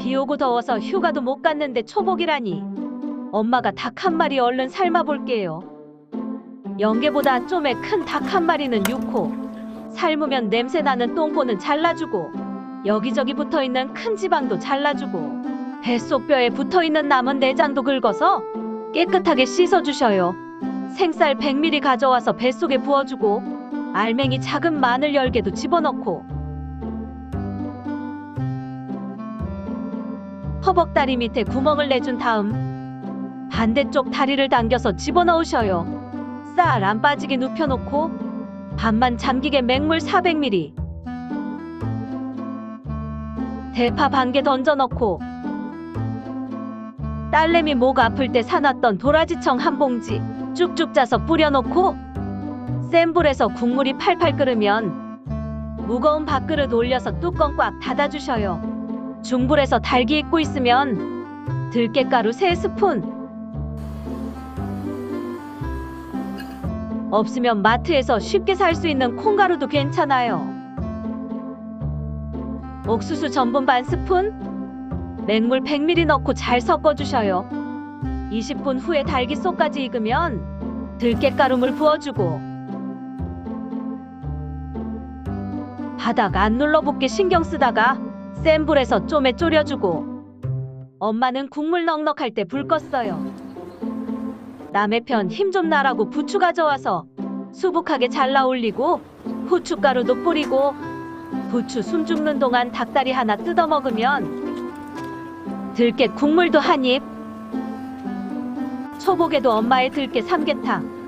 비 오고 더워서 휴가도 못 갔는데 초복이라니. 엄마가 닭 한 마리 얼른 삶아 볼게요. 연계보다 좀에 큰 닭 한 마리는 6호. 삶으면 냄새 나는 똥꼬는 잘라주고 여기저기 붙어 있는 큰 지방도 잘라주고 뱃속뼈에 붙어 있는 남은 내장도 긁어서 깨끗하게 씻어 주셔요. 생쌀 100ml 가져와서 뱃속에 부어주고 알맹이 작은 마늘 10개도 집어넣고 허벅다리 밑에 구멍을 내준 다음 반대쪽 다리를 당겨서 집어넣으셔요. 쌀 안 빠지게 눕혀놓고 반만 잠기게 맹물 400ml 대파 반 개 던져넣고 딸내미 목 아플 때 사놨던 도라지청 한 봉지 쭉쭉 짜서 뿌려놓고 센 불에서 국물이 팔팔 끓으면 무거운 밥그릇 올려서 뚜껑 꽉 닫아주셔요. 중불에서 달기 익고 있으면 들깨가루 3스푼 없으면 마트에서 쉽게 살 수 있는 콩가루도 괜찮아요. 옥수수 전분 반 스푼 맹물 100ml 넣고 잘 섞어주셔요. 20분 후에 달기 속까지 익으면 들깨가루물 부어주고 바닥 안 눌러붙게 신경 쓰다가 센 불에서 좀에 졸여주고 엄마는 국물 넉넉할 때 불 껐어요. 남의 편 힘 좀 나라고 부추 가져와서 수북하게 잘라 올리고 후춧가루도 뿌리고 부추 숨 죽는 동안 닭다리 하나 뜯어 먹으면 들깨 국물도 한 입. 초복에도 엄마의 들깨 삼계탕